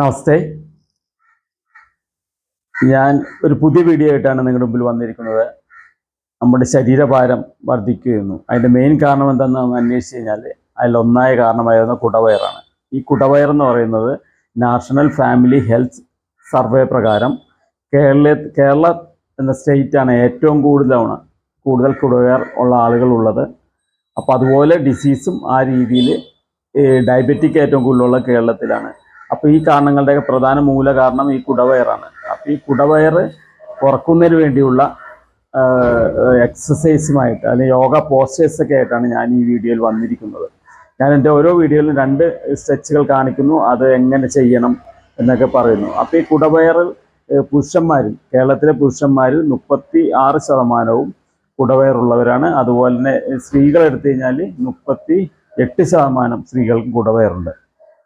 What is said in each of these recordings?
നമസ്തേ. ഞാൻ ഒരു പുതിയ വീഡിയോ ആയിട്ടാണ് നിങ്ങളുടെ മുമ്പിൽ വന്നിരിക്കുന്നത്. നമ്മുടെ ശരീരഭാരം വർദ്ധിക്കുന്നു അതിന്റെ മെയിൻ കാരണം എന്താണെന്ന് നമ്മൾ അന്വേഷിച്ച് കഴിഞ്ഞാൽ അതിലൊന്നായ കാരണമായിരുന്ന കുടവയറാണ്. ഈ കുടവയർ എന്ന് പറയുന്നത് നാഷണൽ ഫാമിലി ഹെൽത്ത് സർവേ പ്രകാരം കേരള കേരള എന്ന സ്റ്റേറ്റാണ് ഏറ്റവും കൂടുതലാണ് കൂടുതൽ കുടവയർ ഉള്ള ആളുകൾ ഉള്ളത്. അപ്പോൾ അതുപോലെ ഡിസീസും ആ രീതിയിൽ ഡയബറ്റിക് ഏറ്റവും കൂടുതലുള്ള കേരളത്തിലാണ്. അപ്പോൾ ഈ കാരണങ്ങളുടെയൊക്കെ പ്രധാന മൂല കാരണം ഈ കുടവയറാണ്. അപ്പോൾ ഈ കുടവയർ കുറക്കുന്നതിന് വേണ്ടിയുള്ള എക്സസൈസുമായിട്ട് അല്ലെങ്കിൽ യോഗ പോസ്റ്റേഴ്സ് ഒക്കെ ആയിട്ടാണ് ഞാൻ ഈ വീഡിയോയിൽ വന്നിരിക്കുന്നത്. ഞാൻ എന്റെ ഓരോ വീഡിയോയിലും രണ്ട് സ്ട്രെച്ചുകൾ കാണിക്കുന്നു അത് എങ്ങനെ ചെയ്യണം എന്നൊക്കെ പറയുന്നു. അപ്പോൾ ഈ കുടവയറിൽ പുരുഷന്മാരിൽ കേരളത്തിലെ പുരുഷന്മാരിൽ മുപ്പത്തി ആറ് ശതമാനവും കുടവയറുള്ളവരാണ്. അതുപോലെ തന്നെ സ്ത്രീകൾ എടുത്തു കഴിഞ്ഞാൽ മുപ്പത്തി എട്ട് ശതമാനം സ്ത്രീകൾക്കും കുടവയറുണ്ട്.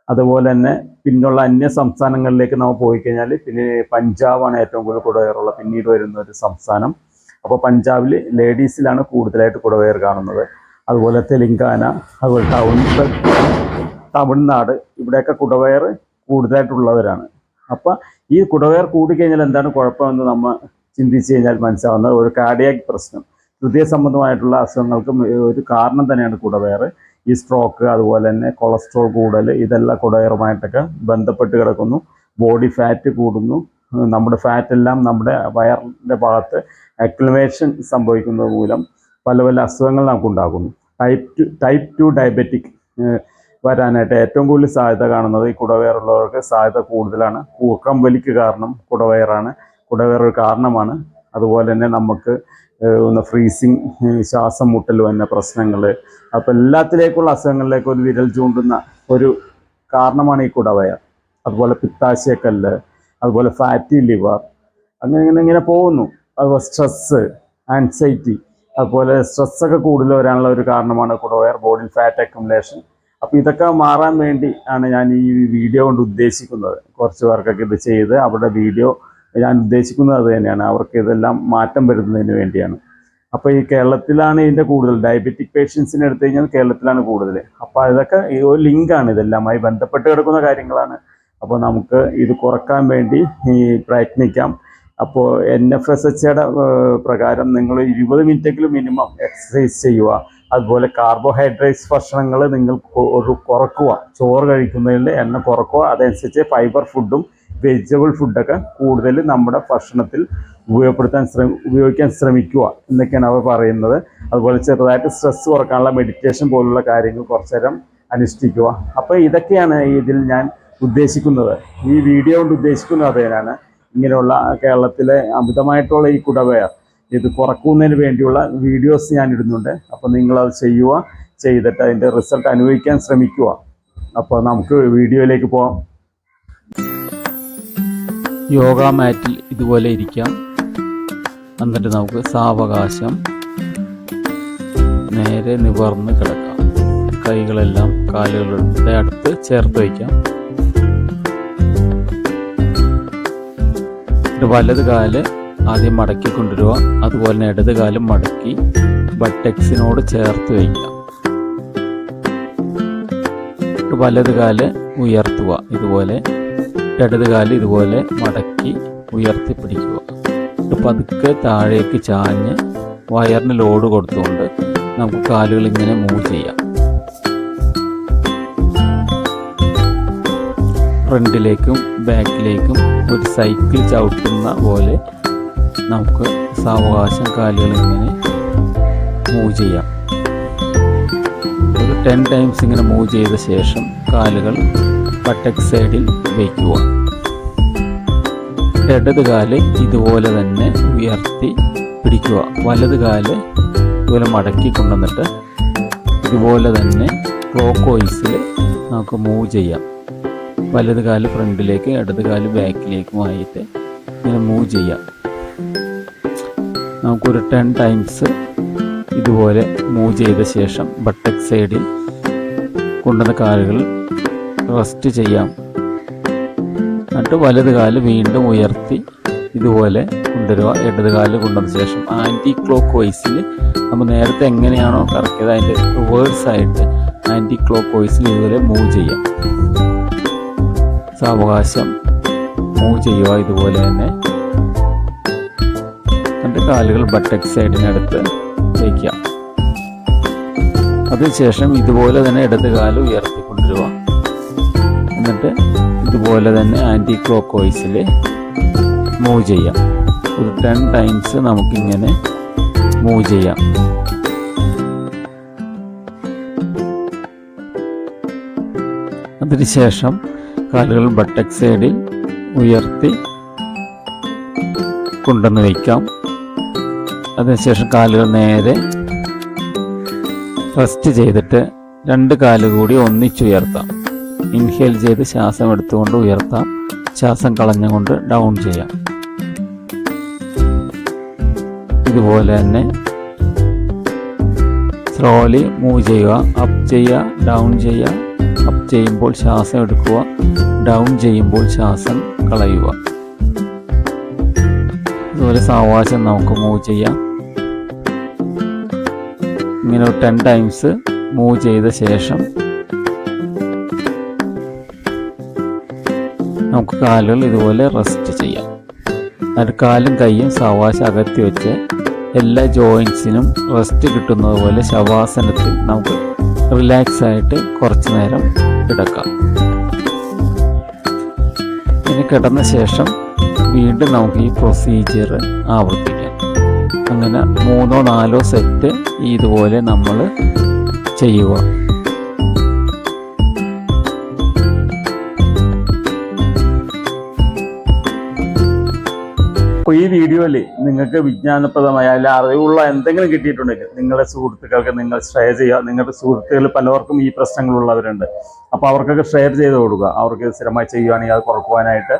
അതുപോലെ തന്നെ പിന്നുള്ള അന്യ സംസ്ഥാനങ്ങളിലേക്ക് നമ്മൾ പോയി കഴിഞ്ഞാൽ പിന്നെ പഞ്ചാബാണ് ഏറ്റവും കൂടുതൽ കുടവയറുള്ള പിന്നീട് വരുന്ന ഒരു സംസ്ഥാനം. അപ്പോൾ പഞ്ചാബിൽ ലേഡീസിലാണ് കൂടുതലായിട്ട് കുടവയർ കാണുന്നത്. അതുപോലെ തെലുങ്കാന അതുപോലെ ടൗൺ തമിഴ്നാട് ഇവിടെയൊക്കെ കുടവയർ കൂടുതലായിട്ടുള്ളവരാണ്. അപ്പോൾ ഈ കുടവയർ കൂടിക്കഴിഞ്ഞാൽ എന്താണ് കുഴപ്പമെന്ന് നമ്മൾ ചിന്തിച്ച് കഴിഞ്ഞാൽ മനസ്സിലാവുന്നത്. ഒരു കാർഡിയാക് പ്രശ്നം. ഹൃദയ സംബന്ധമായിട്ടുള്ള അസുഖങ്ങൾക്കും ഒരു കാരണം തന്നെയാണ് കുടവയർ ഈ സ്ട്രോക്ക് അതുപോലെ തന്നെ കൊളസ്ട്രോൾ കൂടൽ ഇതെല്ലാം കുടയറുമായിട്ടൊക്കെ ബന്ധപ്പെട്ട് കിടക്കുന്നു. ബോഡി ഫാറ്റ് കൂടുന്നു. നമ്മുടെ ഫാറ്റ് എല്ലാം നമ്മുടെ വയറിന്റെ ഭാഗത്ത് അക്ലിമേഷൻ സംഭവിക്കുന്നത് മൂലം പല പല അസുഖങ്ങൾ നമുക്ക് ഉണ്ടാക്കുന്നു type two type two diabetic വരാനായിട്ട് ഏറ്റവും കൂടുതൽ സാധ്യത കാണുന്നത് ഈ കുടവയറുള്ളവർക്ക് സാധ്യത കൂടുതലാണ്. കൂക്കം വലിക്ക് കാരണം കുടവയറാണ്. കുടവയർ ഒരു കാരണമാണ്. അതുപോലെ തന്നെ നമുക്ക് ഫ്രീസിങ് ശ്വാസം മുട്ടൽ വന്ന പ്രശ്നങ്ങൾ അപ്പോൾ എല്ലാത്തിലേക്കുള്ള അസുഖങ്ങളിലേക്ക് ഒരു വിരൽ ചൂണ്ടുന്ന ഒരു കാരണമാണ് ഈ കുടവയർ. അതുപോലെ പിത്താശയക്കല്ല് അതുപോലെ ഫാറ്റി ലിവർ അങ്ങനെ ഇങ്ങനെ ഇങ്ങനെ പോകുന്നു. അതുപോലെ സ്ട്രെസ്സ് ആൻസൈറ്റി അതുപോലെ സ്ട്രെസ്സൊക്കെ കൂടുതൽ വരാനുള്ള ഒരു കാരണമാണ് കുടവയർ ബോഡി ഫാറ്റ് അക്യുമുലേഷൻ അപ്പോൾ ഇതൊക്കെ മാറാൻ വേണ്ടി ആണ് ഞാൻ ഈ വീഡിയോ കൊണ്ട് ഉദ്ദേശിക്കുന്നത്. കുറച്ച് പേർക്കൊക്കെ ഇത് ചെയ്ത് അവരുടെ വീഡിയോ ഞാൻ ഉദ്ദേശിക്കുന്നത് അത് തന്നെയാണ്. അവർക്ക് ഇതെല്ലാം മാറ്റം വരുന്നതിന് വേണ്ടിയാണ്. അപ്പോൾ ഈ കേരളത്തിലാണ് ഇതിന്റെ കൂടുതൽ ഡയബറ്റിക് പേഷ്യൻസിനെ എടുത്തു കഴിഞ്ഞാൽ കേരളത്തിലാണ് കൂടുതൽ. അപ്പോൾ അതൊക്കെ ഒരു ലിങ്കാണ് ഇതെല്ലാമായി ബന്ധപ്പെട്ട് കിടക്കുന്ന കാര്യങ്ങളാണ്. അപ്പോൾ നമുക്ക് ഇത് കുറയ്ക്കാൻ വേണ്ടി ഈ പ്രയത്നിക്കാം. അപ്പോൾ എൻ എഫ് എസ് എച്ച് പ്രകാരം നിങ്ങൾ ഇരുപത് മിനിറ്റെങ്കിലും മിനിമം എക്സസൈസ് ചെയ്യുക. അതുപോലെ കാർബോഹൈഡ്രേറ്റ്സ് ഭക്ഷണങ്ങൾ നിങ്ങൾ ഒരു കുറക്കുക. ചോറ് കഴിക്കുന്നതിൽ എണ്ണ കുറക്കുക. അതനുസരിച്ച് ഫൈബർ ഫുഡും വെജിറ്റബിൾ ഫുഡൊക്കെ കൂടുതൽ നമ്മുടെ ഭക്ഷണത്തിൽ ഉപയോഗപ്പെടുത്താൻ ശ്രമി ഉപയോഗിക്കാൻ ശ്രമിക്കുക എന്നൊക്കെയാണ് അവർ പറയുന്നത്. അതുപോലെ ചെറുതായിട്ട് സ്ട്രെസ് കുറക്കാനുള്ള മെഡിറ്റേഷൻ പോലുള്ള കാര്യങ്ങൾ കുറച്ചു നേരം അനുഷ്ഠിക്കുക. അപ്പോൾ ഇതൊക്കെയാണ് ഇതിൽ ഞാൻ ഉദ്ദേശിക്കുന്നത്. ഈ വീഡിയോ കൊണ്ട് ഉദ്ദേശിക്കുന്നത് അതേനാണ്. ഇങ്ങനെയുള്ള കേരളത്തിലെ അമിതമായിട്ടുള്ള ഈ കുടവയർ ഇത് കുറക്കുന്നതിന് വേണ്ടിയുള്ള വീഡിയോസ് ഞാൻ ഇടുന്നുണ്ട്. അപ്പോൾ നിങ്ങളത് ചെയ്യുക ചെയ്തിട്ട് അതിന്റെ റിസൾട്ട് അനുഭവിക്കാൻ ശ്രമിക്കുക. അപ്പോൾ നമുക്ക് വീഡിയോയിലേക്ക് പോകാം യോഗ മാറ്റിൽ ഇതുപോലെ ഇരിക്കാം. എന്നിട്ട് നമുക്ക് സാവകാശം നേരെ നിവർന്ന് കിടക്കാം. കൈകളെല്ലാം കാലുകളുടെ അടുത്ത് ചേർത്ത് വയ്ക്കാം. വലത് കാൽ ആദ്യം മടക്കി കൊണ്ടുവരിക. അതുപോലെ തന്നെ ഇടത് കാലും മടക്കി ബട്ടക്സിനോട് ചേർത്ത് വയ്ക്കുക വലത് കാൽ ഉയർത്തുക. ഇതുപോലെ ഇടത് കാൽ ഇതുപോലെ മടക്കി ഉയർത്തി പിടിക്കുക പതുക്കെ താഴേക്ക് ചാഞ്ഞ് വയറിന് ലോഡ് കൊടുത്തുകൊണ്ട് നമുക്ക് കാലുകൾ ഇങ്ങനെ മൂവ് ചെയ്യാം. ഫ്രണ്ടിലേക്കും ബാക്കിലേക്കും ഒരു സൈക്കിൾ ചവിട്ടുന്ന പോലെ നമുക്ക് സാവകാശം കാലുകൾ ഇങ്ങനെ മൂവ് ചെയ്യാം. ഒരു ടെൻ ടൈംസ് ഇങ്ങനെ മൂവ് ചെയ്ത ശേഷം കാലുകൾ ബട്ടക് സൈഡിൽ വയ്ക്കുക ഇടത് കാൽ ഇതുപോലെ തന്നെ ഉയർത്തി പിടിക്കുക. വലത് കാൽ ഇതുപോലെ മടക്കി കൊണ്ടുവന്നിട്ട് ഇതുപോലെ തന്നെ ക്ലോക്ക് വൈസിൽ നമുക്ക് മൂവ് ചെയ്യാം. വലത് കാൽ ഫ്രണ്ടിലേക്ക് ഇടത് കാൽ ബാക്കിലേക്കുമായിട്ട് ഇങ്ങനെ മൂവ് ചെയ്യാം. നമുക്കൊരു ടെൻ ടൈംസ് ഇതുപോലെ മൂവ് ചെയ്ത ശേഷം ബട്ടക് സൈഡിൽ കൊണ്ടുവന്ന കാലുകൾ റെസ്റ്റ് ചെയ്യാം. എന്നിട്ട് വലത് കാൽ വീണ്ടും ഉയർത്തി ഇതുപോലെ കൊണ്ടുവരിക. ഇടത് കാൽ കൊണ്ടുവന്ന ശേഷം ആന്റി ക്ലോക്ക് വൈസിൽ നമ്മൾ നേരത്തെ എങ്ങനെയാണോ കറക്കിയത് അതിന്റെ റിവേഴ്സ് ആയിട്ട് ആന്റി ക്ലോക്ക് വൈസിൽ ഇതുപോലെ മൂവ് ചെയ്യാം. സാവകാശം മൂവ് ചെയ്യുക ഇതുപോലെ തന്നെ. എന്നിട്ട് കാലുകൾ ബട്ടക് സൈഡിനടുത്ത് വയ്ക്കാം അതിനുശേഷം ഇതുപോലെ തന്നെ ഇടത് കാൽ ഉയർത്തിക്കൊണ്ടുവരിക. എന്നിട്ട് ഇതുപോലെ തന്നെ ആന്റി ക്ലോക്ക് വൈസിൽ മൂവ് ചെയ്യാം. ഒരു ടെൻ ടൈംസ് നമുക്കിങ്ങനെ മൂവ് ചെയ്യാം. അതിനുശേഷം കാലുകൾ ബട്ടക് സൈഡിൽ ഉയർത്തി കൊണ്ടുവന്ന് വയ്ക്കാം. അതിനുശേഷം കാലുകൾ നേരെ റെസ്റ്റ് ചെയ്തിട്ട് രണ്ട് കാൽ കൂടി ഒന്നിച്ചുയർത്താം. ഇൻഹേൽ ചെയ്ത് ശ്വാസം എടുത്തുകൊണ്ട് ഉയർത്താം. ശ്വാസം കളഞ്ഞുകൊണ്ട് ഡൗൺ ചെയ്യാം. ഇതുപോലെ തന്നെ സ്ലോലി മൂവ് ചെയ്യുക. അപ്പ് ചെയ്യുക ഡൗൺ ചെയ്യുക. അപ്പ് ചെയ്യുമ്പോൾ ശ്വാസം എടുക്കുക. ഡൗൺ ചെയ്യുമ്പോൾ ശ്വാസം കളയുക. അതുപോലെ സാവകാശം നമുക്ക് മൂവ് ചെയ്യാം. ഇങ്ങനെ ഒരു ടെൻ ടൈംസ് മൂവ് ചെയ്ത ശേഷം നമുക്ക് കാലുകൾ ഇതുപോലെ റെസ്റ്റ് ചെയ്യാം. എന്നിട്ട് കാലും കൈയും സവാശ അകത്തി വെച്ച് എല്ലാ ജോയിൻസിനും റെസ്റ്റ് കിട്ടുന്നത് പോലെ ശവാസനത്തിൽ നമുക്ക് റിലാക്സ് ആയിട്ട് കുറച്ച് നേരം കിടക്കാം. ഇനി കിടന്ന ശേഷം വീണ്ടും നമുക്ക് ഈ പ്രൊസീജിയർ ആവർത്തിക്കാം. അങ്ങനെ മൂന്നോ നാലോ സെറ്റ് ഇതുപോലെ നമ്മൾ ചെയ്യുക. അപ്പോൾ ഈ വീഡിയോയിൽ നിങ്ങൾക്ക് വിജ്ഞാനപ്രദമായ അല്ല അറിവുള്ള എന്തെങ്കിലും കിട്ടിയിട്ടുണ്ടെങ്കിൽ നിങ്ങളുടെ സുഹൃത്തുക്കൾക്ക് നിങ്ങൾ ഷെയർ ചെയ്യുക. നിങ്ങളുടെ സുഹൃത്തുക്കൾ പലവർക്കും ഈ പ്രശ്നങ്ങളുള്ളവരുണ്ട് അപ്പോൾ അവർക്കൊക്കെ ഷെയർ ചെയ്ത് കൊടുക്കുക. അവർക്ക് സ്ഥിരമായി ചെയ്യുകയാണെങ്കിൽ അത് കുറക്കുവാനായിട്ട്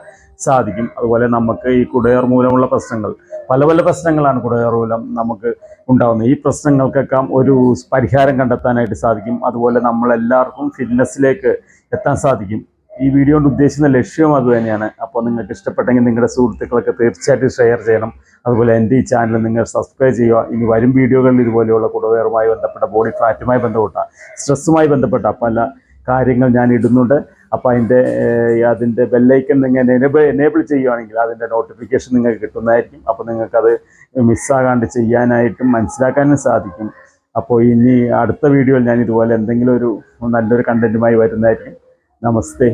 സാധിക്കും. അതുപോലെ നമുക്ക് ഈ കുടയർ മൂലമുള്ള പ്രശ്നങ്ങൾ പല പല പ്രശ്നങ്ങളാണ് കുടയർ മൂലം നമുക്ക് ഉണ്ടാകുന്നത് ഈ പ്രശ്നങ്ങൾക്കൊക്കെ ഒരു പരിഹാരം കണ്ടെത്താനായിട്ട് സാധിക്കും. അതുപോലെ നമ്മളെല്ലാവർക്കും ഫിറ്റ്നസ്സിലേക്ക് എത്താൻ സാധിക്കും. ഈ വീഡിയോ കൊണ്ട് ഉദ്ദേശിക്കുന്ന ലക്ഷ്യവും അത് തന്നെയാണ്. അപ്പോൾ നിങ്ങൾക്ക് ഇഷ്ടപ്പെട്ടെങ്കിൽ നിങ്ങളുടെ സുഹൃത്തുക്കളൊക്കെ തീർച്ചയായിട്ടും ഷെയർ ചെയ്യണം. അതുപോലെ എന്റെ ഈ ചാനൽ നിങ്ങൾ സബ്സ്ക്രൈബ് ചെയ്യുക. ഇനി വരും വീഡിയോകളിൽ ഇതുപോലെയുള്ള കുടവേറുമായി ബന്ധപ്പെട്ട ബോഡി ഫാറ്റുമായി ബന്ധപ്പെട്ട സ്ട്രെസ്സുമായി ബന്ധപ്പെട്ട പല കാര്യങ്ങൾ ഞാൻ ഇടുന്നുണ്ട്. അപ്പോൾ അതിന്റെ അതിന്റെ ബെല്ലൈക്കൻ നിങ്ങൾ എനേബിൾ എനേബിൾ ചെയ്യുകയാണെങ്കിൽ അതിന്റെ നോട്ടിഫിക്കേഷൻ നിങ്ങൾക്ക് കിട്ടുന്നതായിരിക്കും. അപ്പോൾ നിങ്ങൾക്കത് മിസ്സാകാണ്ട് ചെയ്യാനായിട്ടും മനസ്സിലാക്കാനും സാധിക്കും. അപ്പോൾ ഇനി അടുത്ത വീഡിയോയിൽ ഞാൻ ഇതുപോലെ എന്തെങ്കിലും ഒരു നല്ലൊരു കണ്ടന്റുമായി വരുന്നതായിരിക്കും. നമസ്തേ